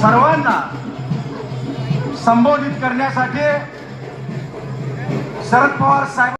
सर्वांना संबोधित करण्यासाठी शरद पवार साहेब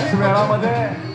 थोड्याच वेळामध्ये